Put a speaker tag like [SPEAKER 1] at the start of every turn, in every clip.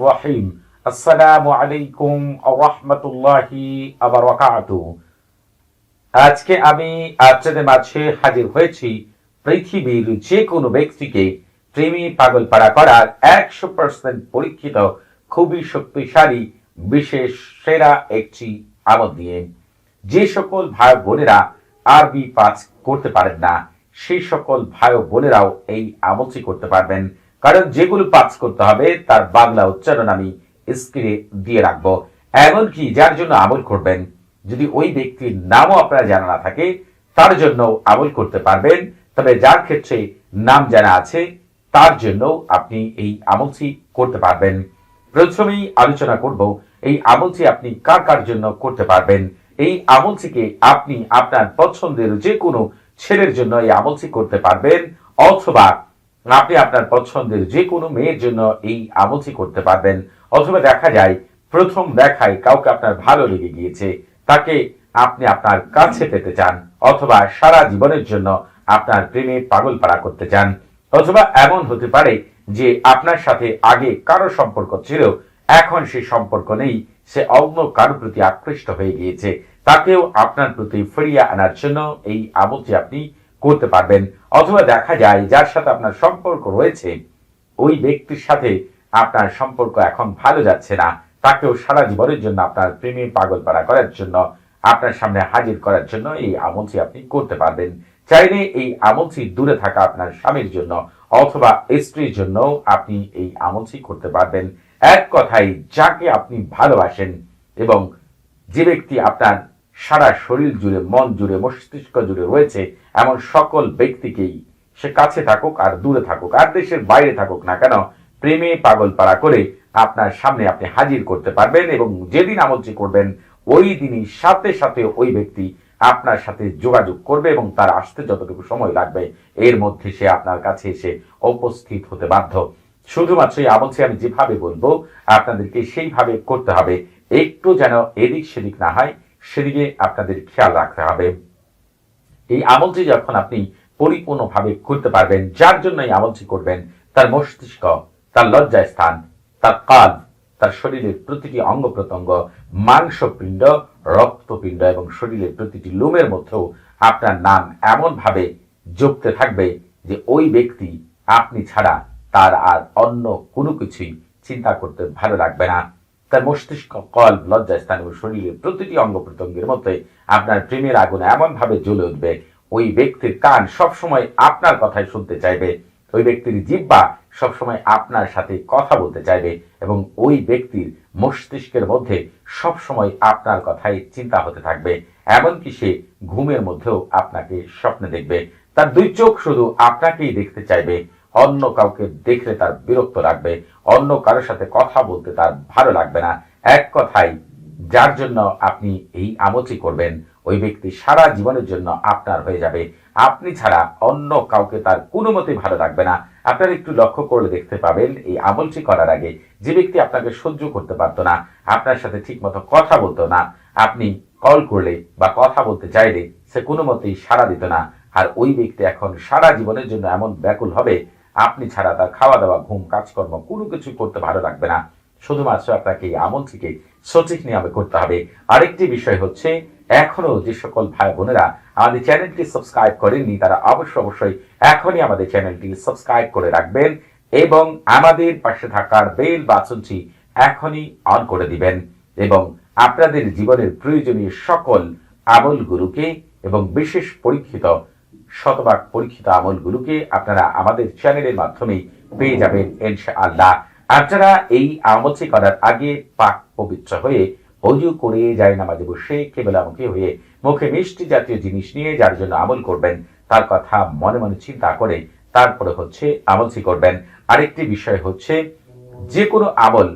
[SPEAKER 1] রহিম আসসালামু আলাইকুম আজকে আমি আপনাদের মাঝে হাজির হয়েছি পৃথিবীর যে কোনো ব্যক্তিকে প্রেমী পাগল পাড়া করার একশো পার্সেন্ট পরীক্ষিত, খুবই শক্তিশালী, বিশেষ, সেরা একটি আমল দিয়ে যে সকল ভাই বোনেরা আরবি পাঠ করতে পারেন না সেই সকল ভাই বোনেরাও এই আমলটি করতে পারবেন। কারণ যেগুলো পাঠ করতে হবে, তার বাংলা উচ্চারণ আমি স্ক্রিনে দিয়ে রাখব। এমনকি যার জন্য আমল করবেন, যদি ওই ব্যক্তির নামও আপনারা জানা না থাকে, তার জন্য আমল করতে পারবেন। তবে যার ক্ষেত্রে নাম জানা আছে, তার জন্য আপনি এই আমলটি করতে পারবেন। প্রথমেই আলোচনা করব, এই আমলটি আপনি কার কার জন্য করতে পারবেন? এই আমলটিকে আপনি আপনার পছন্দের যে কোনো ছেলের জন্য এই আমলটি করতে পারবেন, অথবা আপনি আপনার পছন্দের যে কোনো মেয়ের জন্য এই আমলটি করতে পারবেন। অথবা দেখা যায়, প্রথম দেখায় কাউকে আপনার ভালো লেগে গিয়েছে, তাকে আপনি আপনার কাছে পেতে চান, অথবা সারা জীবনের জন্য আপনার প্রেমে পাগল পাড়া করতে চান। অথবা এমন হতে পারে যে আপনার সাথে আগে কারও সম্পর্ক ছিল, এখন সেই সম্পর্ক নেই, সে অন্য কারোর প্রতি আকৃষ্ট হয়ে গিয়েছে। তাকেও আপনার প্রতি ফিরিয়ে আনার জন্য এই আমলটি আপনি করতে পারবেন। অথবা দেখা যায় যার সাথে আপনার সম্পর্ক রয়েছে, ওই ব্যক্তির সাথে আপনার সম্পর্ক এখন ভালো যাচ্ছে না। তাকেও সারা জীবনের জন্য আপনার প্রেমে পাগল পাড়া করার জন্য, আপনার সামনে হাজির করার জন্য এই আমলটি আপনি করতে পারবেন। চাইলে এই আমলটি দূরে থাকা আপনার স্বামীর জন্য অথবা স্ত্রীর জন্য আপনি এই আমলটি করতে পারবেন। এক কথায়, যাকে আপনি ভালোবাসেন এবং যে ব্যক্তি আপনার সারা শরীর জুড়ে, মন জুড়ে, মস্তিষ্ক জুড়ে রয়েছে এমন সকল ব্যক্তিকেই সে কাছে থাকুক আর দূরে থাকুক, আর দেশের বাইরে থাকুক না কেন, প্রেমে পাগল পাড়া করে আপনার সামনে আপনি হাজির করতে পারবেন এবং যেদিন আমলটি করবেন, ওই দিনই সাথে সাথে ওই ব্যক্তি আপনার সাথে যোগাযোগ করবে এবং তার আসতে যতটুকু সময় লাগবে, এর মধ্যে সে আপনার কাছে এসে উপস্থিত হতে বাধ্য। শুধুমাত্র এই আমলটি আমি যেভাবে বলব, আপনাদেরকে সেইভাবে করতে হবে, একটু যেন এদিক সেদিক না হয় সেদিকে আপনাদের খেয়াল রাখতে হবে। এই আমলটি যখন আপনি পরিপূর্ণভাবে করতে পারবেন, যার জন্য এই আমলটি করবেন, তার মস্তিষ্ক, তার লজ্জায় স্থান তার কাল তার শরীরের প্রতিটি অঙ্গ প্রত্যঙ্গ, মাংসপিণ্ড, রক্তপিণ্ড এবং শরীরের প্রতিটি লোমের মধ্যেও আপনার নাম এমনভাবে জপতে থাকবে যে ওই ব্যক্তি আপনি ছাড়া তার আর অন্য কোনো কিছুই চিন্তা করতে ভালো লাগবে না। তার মস্তিষ্ক, কল লজ্জা স্থান এবং শরীরের প্রতিটি অঙ্গ প্রত্যঙ্গের মধ্যে আপনার প্রেমের আগুন এমনভাবে জ্বলে উঠবে, ওই ব্যক্তির কান সবসময় আপনার কথাই শুনতে চাইবে, ওই ব্যক্তির জিব্বা সবসময় আপনার সাথে কথা বলতে চাইবে এবং ওই ব্যক্তির মস্তিষ্কের মধ্যে সবসময় আপনার কথাই চিন্তা হতে থাকবে, এমনকি সে ঘুমের মধ্যেও আপনাকে স্বপ্নে দেখবে। তার দুই চোখ শুধু আপনাকেই দেখতে চাইবে অন্য কাউকে দেখলে তার বিরক্ত লাগবে, অন্য কারোর সাথে কথা বলতে তার ভালো লাগবে না। এক কথাই যার জন্য আপনি এই আমলটি করবেন, ওই ব্যক্তি সারা জীবনের জন্য আপনার হয়ে যাবে। আপনি ছাড়া অন্য কাউকে তার কোনো মতে ভালো লাগবে না। আপনারা একটু লক্ষ্য করলে দেখতে পাবেন, এই আমলটি করার আগে যে ব্যক্তি আপনাকে সহ্য করতে পারতো না, আপনার সাথে ঠিক মতো কথা বলতো না, আপনি কল করলে বা কথা বলতে চাইলে সে কোনো মতেই সাড়া দিত না। আর ওই ব্যক্তি এখন সারা জীবনের জন্য এমন ব্যাকুল হবে আপনি ছাড়া তার খাওয়া দাওয়া ঘুম, কাজকর্ম, কোনো কিছু করতে ভালো লাগবে না। শুধুমাত্র আপনাকে এই আমল থেকে সঠিক নিয়মে করতে হবে। আরেকটি বিষয় হচ্ছে, এখনও যে সকল ভাই বোনেরা আমাদের চ্যানেলটি সাবস্ক্রাইব করেননি, তারা অবশ্যই অবশ্যই এখনই আমাদের চ্যানেলটি সাবস্ক্রাইব করে রাখবেন এবং আমাদের পাশে থাকার বেল বাচনটি এখনই অন করে দিবেন এবং আপনাদের জীবনের প্রয়োজনীয় সকল আমলগুলোকে এবং বিশেষ পরীক্ষিত শতভাগ পরীক্ষিত আমলগুলোকে আপনারা আমাদের চ্যানেলের মাধ্যমেই পেয়ে যাবেন, ইনশাআল্লাহ। আপনারা এই আমলটি করার আগে পাক পবিত্র হয়ে অজু করে যায়, নামাজে বসে, কেবলামুখী হয়ে মুখে মিষ্টি জাতীয় জিনিস নিয়ে যার জন্য আমল করবেন, তার কথা মনে মনে চিন্তা করে তারপরে হচ্ছে আমলটি করবেন। আরেকটি বিষয় হচ্ছে যে কোনো আমল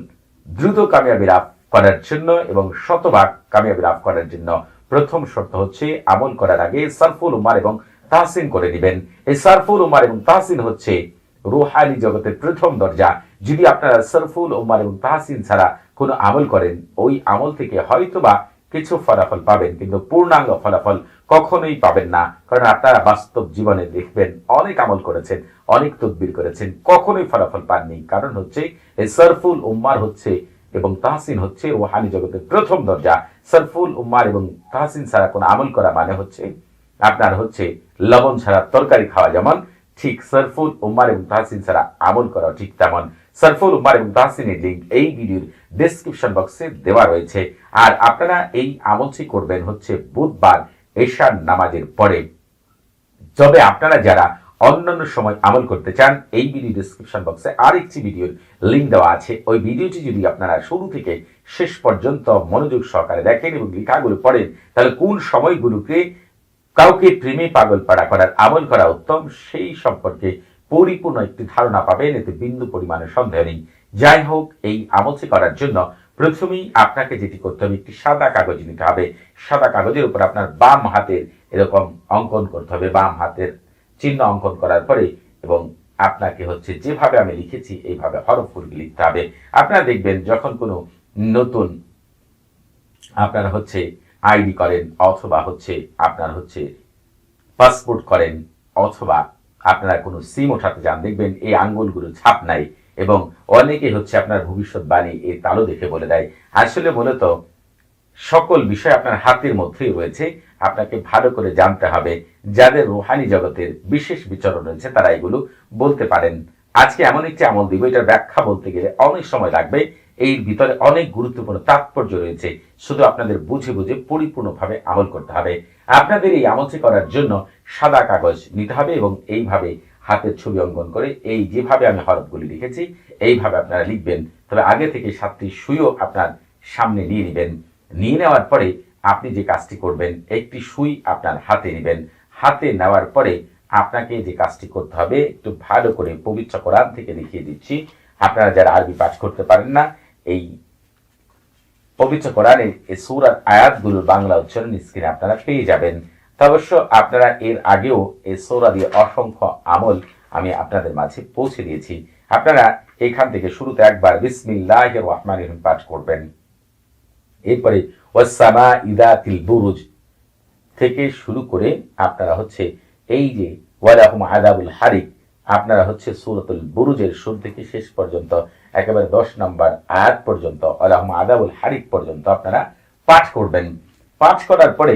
[SPEAKER 1] দ্রুত কামিয়াবি লাভ করার জন্য এবং শতভাগ কামিয়াবি লাভ করার জন্য প্রথম শর্ত হচ্ছে আমল করার আগে সারফুল উমার এবং তাহসিন করে দিবেন। এই সারফুল উমার এবং তাহসিন হচ্ছে রুহানি জগতের প্রথম দরজা। যদি আপনারা সরফুল উমার এবং তাহসিন ছাড়া কোনো আমল করেন, ওই আমল থেকে হয়তোবা কিছু ফলাফল পাবেন, কিন্তু পূর্ণাঙ্গ ফলাফল কখনোই পাবেন না। কারণ আপনারা বাস্তব জীবনে দেখবেন, অনেক আমল করেছেন, অনেক তদবির করেছেন, কখনোই ফলাফল পাননি। কারণ হচ্ছে এই সরফুল উম্মার হচ্ছে এবং তাহসিন হচ্ছে রোহানি জগতের প্রথম দরজা। সরফুল উম্মার এবং তাহসিন ছাড়া কোনো আমল করা মানে হচ্ছে আপনার হচ্ছে লবণ ছাড়া তরকারি খাওয়া যেমন, ঠিক সরফুল উম্মার এবং তাহসিন ছাড়া আমল করা ঠিক তেমন। সরফুল উম্মার এবং তাহসিনের লিঙ্ক এই ভিডিওর ডেসক্রিপশন বক্সে দেওয়া রয়েছে। আর আপনারা এই আমলটি করবেন হচ্ছে বুধবার এশার নামাজের পরে। তবে আপনারা যারা অন্যান্য সময় আমল করতে চান, এই ভিডিও ডিসক্রিপশন বক্সে আরেকটি ভিডিওর লিঙ্ক দেওয়া আছে। ওই ভিডিওটি যদি আপনারা শুরু থেকে শেষ পর্যন্ত মনোযোগ সহকারে দেখেন এবং লেখাগুলো পড়েন, তাহলে কোন সময়গুলোকে কাউকে প্রেমে পাগল পাড়া করার আমল করা উত্তম, সেই সম্পর্কে পরিপূর্ণ একটি ধারণা পাবেন, এতে বিন্দু পরিমাণের সন্দেহ নেই। যাই হোক, এই আমলটি করার জন্য প্রথমেই আপনাকে যেটি করতে হবে, একটি সাদা কাগজ নিতে হবে। সাদা কাগজের উপর আপনার বাম হাতের এরকম অঙ্কন করতে হবে, বাম হাতের চিহ্ন অঙ্কন করার পরে এবং আপনাকে হচ্ছে যেভাবে আমি লিখেছি, এইভাবে হরফগুলি লিখতে হবে। আপনারা দেখবেন যখন কোনো নতুন আপনারা হচ্ছে আইডি করেন অথবা হচ্ছে আপনার হচ্ছে পাসপোর্ট করেন অথবা আপনারা কোনো সিম ওঠাতে যান, দেখবেন এই আঙ্গুলগুলো ছাপ নাই এবং অনেকে হচ্ছে আপনার ভবিষ্যৎবাণী এই তালু দেখে বলে দেয়। আসলে মূলত সকল বিষয় আপনার হাতের মধ্যেই রয়েছে, আপনাকে ভালো করে জানতে হবে, যাদের রোহানি জগতের বিশেষ বিচরণ রয়েছে তারা এগুলো বলতে পারেন। আজকে এমন একটি আমল দিব, এটার ব্যাখ্যা বলতে গেলে অনেক সময় লাগবে এই ভিতরে অনেক গুরুত্বপূর্ণ তাৎপর্য রয়েছে। শুধু আপনাদের বুঝে বুঝে পরিপূর্ণভাবে আমল করতে হবে। আপনাদের এই আমলটি করার জন্য সাদা কাগজ নিতে হবে এবং এইভাবে হাতের ছবি অঙ্কন করে এই যেভাবে আমি হরফগুলি লিখেছি, এইভাবে আপনারা লিখবেন। তবে আগে থেকে সাতটি সুইও আপনার সামনে নিয়ে নেবেন। নিয়ে নেওয়ার পরে আপনি যে কাজটি করবেন, একটি সুই আপনার হাতে নেবেন। হাতে নেওয়ার পরে আপনাকে যে কাজটি করতে হবে, একটু ভালো করে পবিত্র কোরআন থেকে লিখিয়ে দিচ্ছি। আপনারা যারা আরবি পাঠ করতে পারেন না এই পবিত্র কোরআনের এই সুরার আয়াতগুলোর বাংলা উচ্চারণ স্ক্রিনে আপনারা পেয়ে যাবেন। তা অবশ্য আপনারা এর আগেও এই সৌরা দিয়ে অসংখ্য আমল আমি আপনাদের মাঝে পৌঁছে দিয়েছি। আপনারা এখান থেকে শুরুতে একবার বিসমিল্লাহ রহমান রহিম পাঠ করবেন। এরপরে ওয়াসামা ইদাতিল বুরুজ থেকে শুরু করে আপনারা হচ্ছে এই যে ওয়ালাহুম আদাবুল হারিক আপনারা হচ্ছে সুরতুল বুরুজের শুরু থেকে শেষ পর্যন্ত, একেবারে দশ নম্বর আয়াত পর্যন্ত আলাহুম আদাবুল হারিক পর্যন্ত আপনারা পাঠ করবেন। পাঠ করার পরে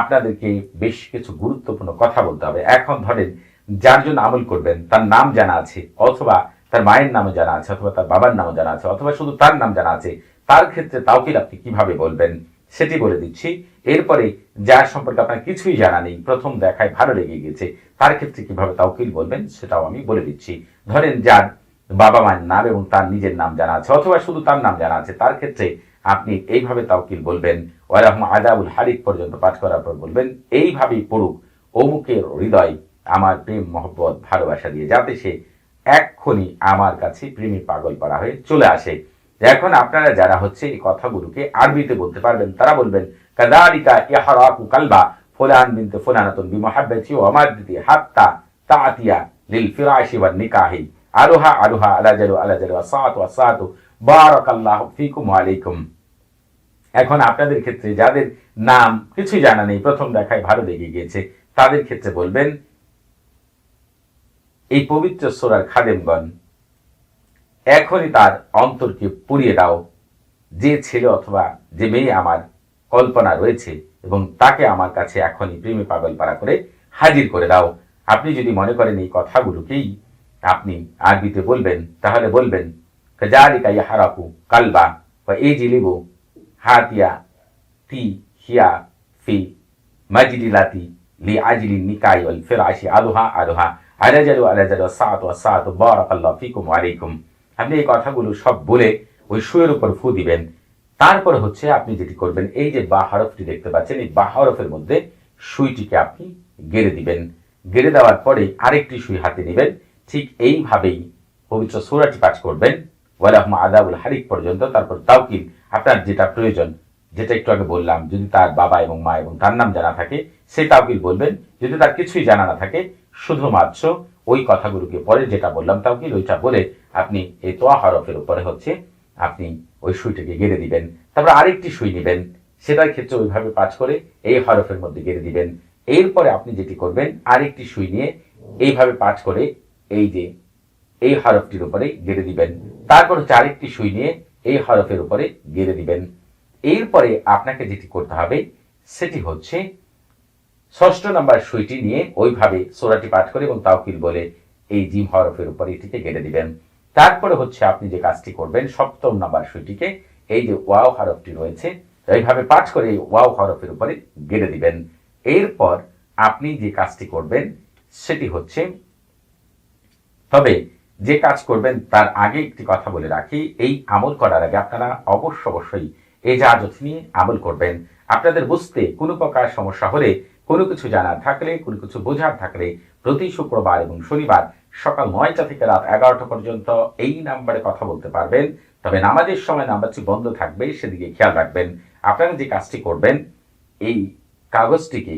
[SPEAKER 1] আপনাদেরকে বেশ কিছু গুরুত্বপূর্ণ কথা বলতে হবে। এখন ধরেন, যার জন্য আমল করবেন, তার নাম জানা আছে, অথবা তার মায়ের নামও জানা আছে, অথবা তার বাবার নামও জানা আছে, অথবা শুধু তার নাম জানা আছে, তার ক্ষেত্রে তাওকিল আপনি কীভাবে বলবেন? সেটি বলে দিচ্ছি। এরপরে যার সম্পর্কে আপনার কিছুই জানা নেই, প্রথম দেখায় ভালো লেগে গেছে, তার ক্ষেত্রে কীভাবে তাওকিল বলবেন সেটাও আমি বলে দিচ্ছি। ধরেন যার বাবা মায়ের নাম এবং তার নিজের নাম জানা আছে, অথবা শুধু তার নাম জানা আছে, তার ক্ষেত্রে আপনি এইভাবে তাওকিল বলবেন, ওয়ালাহম আদাবুল হারিক পর্যন্ত পাঠ করার পর বলবেন, এইভাবেই পড়ুক, অমুকের হৃদয় আমার প্রেম, মহব্বত, ভালোবাসা দিয়ে যাতে সে এক্ষুনি আমার কাছে প্রেমী পাগল পাড়া হয়ে চলে আসে। এখন আপনারা যারা হচ্ছে এই কথাগুলোকে আরবিতে বলতে পারবেন, তারা বলবেন কাদালিকা ইহরাকু কালবা, ফুলান বিনতে ফুলানাতুন বিমহাব্বাতি ওয়া মাদ্দাতি হাত্তা তাতিয়া লিল ফিরাশি ওয়ান নিকাহি। আলুহা আলুহা আলা জালু আলা জালু ওয়াসাতু ওয়াসাতু বারাকাল্লাহু ফিকুম ওয়া আলাইকুম। এখন আপনাদের ক্ষেত্রে যাদের নাম কিছুই জানা নেই, প্রথম দেখায় ভালো লেগে গিয়েছে, তাদের ক্ষেত্রে বলবেন, এই পবিত্র সোরার খাদেমগণ এখনই তার অন্তরকে পুড়িয়ে দাও। যে ছেলে অথবা যে মেয়ে আমার কল্পনা রয়েছে এবং তাকে আমার কাছে এখনই প্রেমে পাগল পাড়া করে হাজির করে দাও। আপনি যদি মনে করেন এই কথাগুলোকেই আপনি আরবিতে বলবেন, তাহলে বলবেন কাজালিকা ইয়াহারাকু কালবা বা এই জিলিবু হাতিয়া তি হিয়া ফি মাজলিলাতি লি আজলি নিকাই ওয়াল ফিরাশি আলুহা আলুহা আলাজালু আলাজালু ওয়া সাত বারাকাল্লাহু ফিকুম ওয়া আপনি এই কথাগুলো সব বলে ওই শুয়ের উপর ফু দিবেন। তারপরে হচ্ছে আপনি যেটি করবেন, এই যে বা হরফটি দেখতে পাচ্ছেন, এই বা হরফের মধ্যে সুইটিকে আপনি গেড়ে দিবেন। গেড়ে দেওয়ার পরে আরেকটি সুই হাতে নেবেন। ঠিক এইভাবেই পবিত্র সুরাটি পাঠ করবেন। ওয়ালাহম আদাবুল হারিক পর্যন্ত। তারপর তাওকিল আপনার যেটা প্রয়োজন, যেটা একটু আগে বললাম, যদি তার বাবা এবং মা এবং তার নাম জানা থাকে সেই তাওকিল বলবেন। যদি তার কিছুই জানা না থাকে, শুধুমাত্র ওই কথাগুলোকে পরে যেটা বললাম তাওকিল ওইটা বলে আপনি এই তোয়া হরফের উপরে হচ্ছে আপনি ওই সুইটাকে গেড়ে দিবেন। তারপর আরেকটি সুই নেবেন। সেটার ক্ষেত্রে ওইভাবে পাঠ করে এই হরফের মধ্যে গেড়ে দিবেন। এরপরে আপনি যেটি করবেন, আরেকটি সুই নিয়ে এইভাবে পাঠ করে এই যে এই হরফটির উপরে গেড়ে দিবেন। তারপর হচ্ছে আরেকটি সুই নিয়ে এই হরফের উপরে গেড়ে দিবেন। এরপরে আপনাকে যেটি করতে হবে, সেটি হচ্ছে ষষ্ঠ নাম্বার সুইটি নিয়ে ওইভাবে সোরাটি পাঠ করে এবং তাওকিল বলে এই জিম হরফের উপরে এটিকে গেড়ে দিবেন। তারপরে হচ্ছে আপনি যে কাজটি করবেন, সপ্তম নাম্বার সুইটিকে এই যে ওয়াও হরফটি রয়েছে, এইভাবে পাঠ করে এই ওয়াও হরফের উপরে গেড়ে দিবেন। এরপর আপনি যে কাজটি করবেন, সেটি হচ্ছে, তবে যে কাজ করবেন তার আগে একটি কথা বলে রাখি, এই আমল করার আগে আপনারা অবশ্য অবশ্যই এই জাহাজত নিয়ে আমল করবেন। আপনাদের বুঝতে কোনো প্রকার সমস্যা হলে কোনো কিছু জানার থাকলে, কোনো কিছু বোঝার থাকলে প্রতি শুক্রবার এবং শনিবার সকাল নয়টা থেকে রাত এগারোটা পর্যন্ত এই নাম্বারে কথা বলতে পারবেন। তবে নামাজের সময় নাম্বারটি বন্ধ থাকবে, সেদিকে খেয়াল রাখবেন। আপনারা যে কাজটি করবেন, এই কাগজটিকে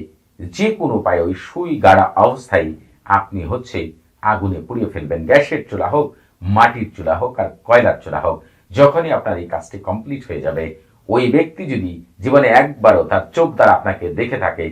[SPEAKER 1] যে কোনো উপায়ে ওই সুই গাড়া অবস্থায় আপনি হচ্ছে আগুনে পুড়িয়ে ফেলবেন। গ্যাসের চুলা হোক, মাটির চুলা হোক, আর কয়লার চুলা হোক, যখনই আপনার এই কাজটি কমপ্লিট হয়ে যাবে, ওই ব্যক্তি যদি জীবনে একবারও তার চোখ দ্বারা আপনাকে দেখে থাকে,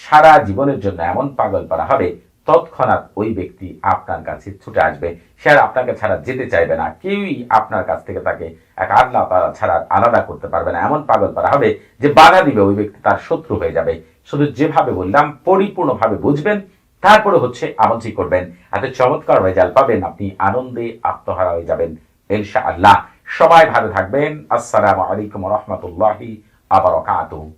[SPEAKER 1] সারা জীবনের জন্য এমন পাগল করা হবে তৎক্ষণাৎ ওই ব্যক্তি আপনার কাছে ছুটে আসবে। সে আর আপনাকে ছাড়া যেতে চাইবে না। কেউই আপনার কাছ থেকে তাকে এক আল্লাহ তারা ছাড়া আলাদা করতে পারবে না। এমন পাগল করা হবে যে বাধা দিবে ওই ব্যক্তি, তার শত্রু হয়ে যাবে। শুধু যেভাবে বললাম, পরিপূর্ণভাবে বুঝবেন। তারপরে হচ্ছে আমলটি করবেন। এত চমৎকার রেজাল্ট পাবেন আপনি। আনন্দে আত্মহারা হয়ে যাবেন ইনশা আল্লাহ সবাই ভালো থাকবেন। আসসালামু আলাইকুম রহমতুল্লাহি আবার